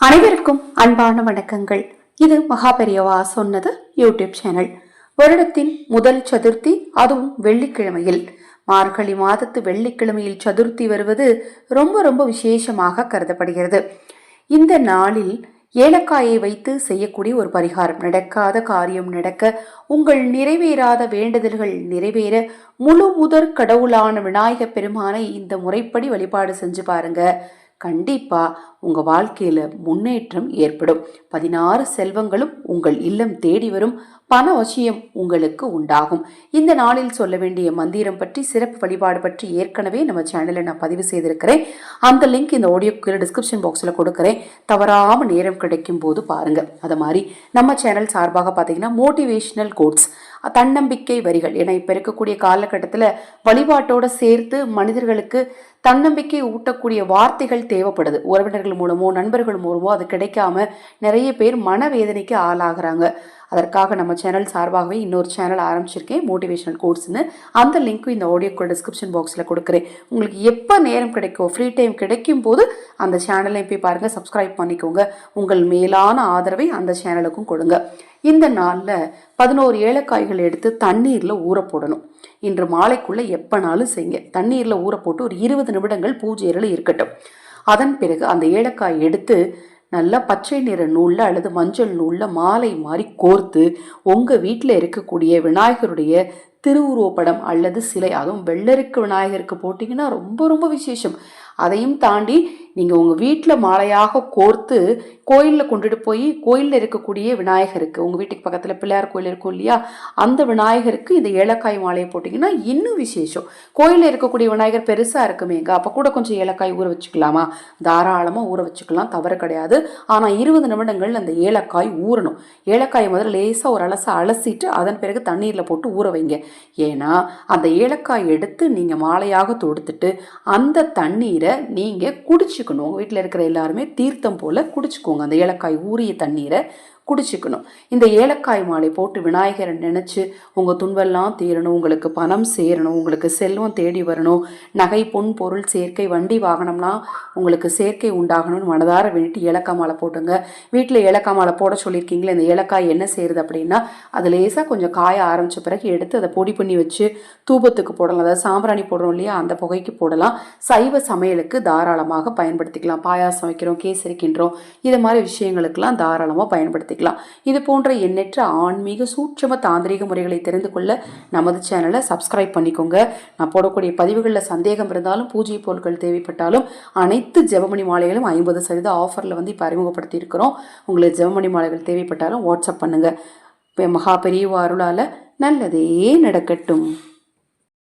அனைவருக்கும் அன்பான வணக்கங்கள். இது மகாபெரியவா சொன்னது யூடியூப் சேனல். வருடத்தின் முதல் சதுர்த்தி அதுவும் வெள்ளிக்கிழமையில். மார்கழி மாதத்து வெள்ளிக்கிழமையில் சதுர்த்தி வருவது ரொம்ப ரொம்ப விசேஷமாக கருதப்படுகிறது. இந்த நாளில் ஏலக்காயை வைத்து செய்யக்கூடிய ஒரு பரிகாரம். நடக்காத காரியம் நடக்க உங்கள் நிறைவேறாத வேண்டுதல்கள் நிறைவேற முழு முதற் கடவுளான விநாயகப் பெருமானை இந்த முறைப்படி வழிபாடு செஞ்சு பாருங்க. கண்டிப்பாக உங்கள் வாழ்க்கையில் முன்னேற்றம் ஏற்படும். பதினாறு செல்வங்களும் உங்கள் இல்லம் தேடி வரும். பண வசியம் உங்களுக்கு உண்டாகும். இந்த நாளில் சொல்ல வேண்டிய மந்திரம் பற்றி சிறப்பு வழிபாடு பற்றி ஏற்கனவே நம்ம சேனலில் நான் பதிவு செய்திருக்கிறேன். அந்த லிங்க் இந்த ஆடியோ கீழே டிஸ்கிரிப்ஷன் பாக்ஸில் கொடுக்குறேன். தவறாமல் நேரம் கிடைக்கும் போது பாருங்கள் அது மாதிரி நம்ம சேனல் சார்பாக பார்த்தீங்கன்னா மோட்டிவேஷனல் கோட்ஸ் தன்னம்பிக்கை வரிகள். ஏன்னா இப்போ இருக்கக்கூடிய காலகட்டத்தில் வழிபாட்டோட சேர்த்து மனிதர்களுக்கு தன்னம்பிக்கை ஊட்டக்கூடிய வார்த்தைகள் தேவைப்படுது. உறவினர்கள் மூலமோ நண்பர்கள் மூலமோ அது கிடைக்காம நிறைய பேர் மனவேதனைக்கு ஆளாகிறாங்க. அதற்காக நம்ம சேனல் சார்பாகவே இன்னொரு சேனல் ஆரம்பிச்சிருக்கேன். மோட்டிவேஷனல் கோர்ஸ்னு அந்த லிங்க்கும் இந்த ஆடியோக்கோட டிஸ்கிரிப்ஷன் பாக்ஸில் கொடுக்குறேன். உங்களுக்கு எப்போ நேரம் கிடைக்கும் ஃப்ரீ டைம் கிடைக்கும் போது அந்த சேனலையும் போய் பாருங்கள் சப்ஸ்கிரைப் பண்ணிக்கோங்க. உங்கள் மேலான ஆதரவை அந்த சேனலுக்கும் கொடுங்க. இந்த நாளில் பதினோரு ஏலக்காய்கள் எடுத்து தண்ணீரில் ஊற போடணும் இன்று மாலைக்குள்ளே எப்போனாலும் செய்யுங்க. தண்ணீரில் ஊற போட்டு ஒரு இருபது நிமிடங்கள் பூஜையில் இருக்கட்டும். அதன் பிறகு அந்த ஏலக்காய் எடுத்து நல்லா பச்சை நிற நூலில் அல்லது மஞ்சள் நூலில் மாலை மாதிரி கோர்த்து உங்கள் வீட்டில் இருக்கக்கூடிய விநாயகருடைய திருவுருவப்படம் அல்லது சிலை அதுவும் வெள்ளருக்கு விநாயகருக்கு போட்டிங்கன்னா ரொம்ப ரொம்ப விசேஷம். அதையும் தாண்டி நீங்கள் உங்கள் வீட்டில் மாலையாக கோர்த்து கோயிலில் கொண்டுட்டு போய் கோயிலில் இருக்கக்கூடிய விநாயகருக்கு உங்கள் வீட்டுக்கு பக்கத்தில் பிள்ளையார் கோயில் இருக்கும் இல்லையா அந்த விநாயகருக்கு இந்த ஏலக்காய் மாலையை போட்டிங்கன்னா இன்னும் விசேஷம். கோயிலில் இருக்கக்கூடிய விநாயகர் பெருசாக இருக்குமேங்க அப்போ கூட கொஞ்சம் ஏலக்காய் ஊற வச்சுக்கலாமா? தாராளமாக ஊற வச்சுக்கலாம் தவறு கிடையாது. ஆனால் இருபது நிமிடங்கள் அந்த ஏலக்காய் ஊறணும். ஏலக்காய் முதல்ல லேசாக ஒரு அலசை அலசிட்டு அதன் பிறகு தண்ணீரில் போட்டு ஊற வைங்க. ஏன்னா அந்த ஏலக்காய் எடுத்து நீங்கள் மாலையாக தொடுத்துட்டு அந்த தண்ணீரை நீங்கள் குடிச்சுக்கணும். வீட்டில் இருக்கிற எல்லாருமே தீர்த்தம் போல் குடிச்சுக்கோங்க. அந்த ஏலக்காய் ஊறிய தண்ணீரை குடிச்சுக்கணும். இந்த ஏலக்காய் மாலை போட்டு விநாயகரை நினச்சி உங்கள் துன்பெல்லாம் தீரணும் உங்களுக்கு பணம் சேரணும் உங்களுக்கு செல்வம் தேடி வரணும் நகை பொன் பொருள் சேர்க்கை வண்டி வாகனம்லாம் உங்களுக்கு சேர்க்கை உண்டாகணும்னு மனதார வேண்டிட்டு ஏலக்காய் மாலை போட்டுங்க. வீட்டில் ஏலக்காய் மாலை போட சொல்லியிருக்கீங்களே இந்த ஏலக்காய் என்ன செய்யுது அப்படின்னா அது லேசாக கொஞ்சம் காய ஆரம்பித்த பிறகு எடுத்து அதை பொடி பண்ணி வச்சு தூபத்துக்கு போடலாம். அதாவது சாம்பிராணி போடுறோம் இல்லையா அந்த புகைக்கு போடலாம். சைவ சமையலுக்கு தாராளமாக பயன்படுத்திக்கலாம். பாயாசம் வைக்கிறோம் கேசரிக்கின்றோம் இது மாதிரி விஷயங்களுக்கெல்லாம் தாராளமாக பயன்படுத்தி பயன்படுத்திக்கலாம். இது போன்ற எண்ணற்ற ஆன்மீக சூட்சம தாந்திரிக முறைகளை தெரிந்து கொள்ள நமது சேனலை சப்ஸ்கிரைப் பண்ணிக்கோங்க. நான் போடக்கூடிய பதிவுகளில் சந்தேகம் இருந்தாலும் பூஜை பொருட்கள் தேவைப்பட்டாலும் அனைத்து ஜெபமணி மாலைகளும் ஐம்பது சதவீத ஆஃபரில் வந்து இப்போ அறிமுகப்படுத்தி இருக்கிறோம். உங்களுக்கு ஜெபமணி மாலைகள் தேவைப்பட்டாலும் வாட்ஸ்அப் பண்ணுங்கள் மகா பெரியவாருளால் நல்லதே நடக்கட்டும்.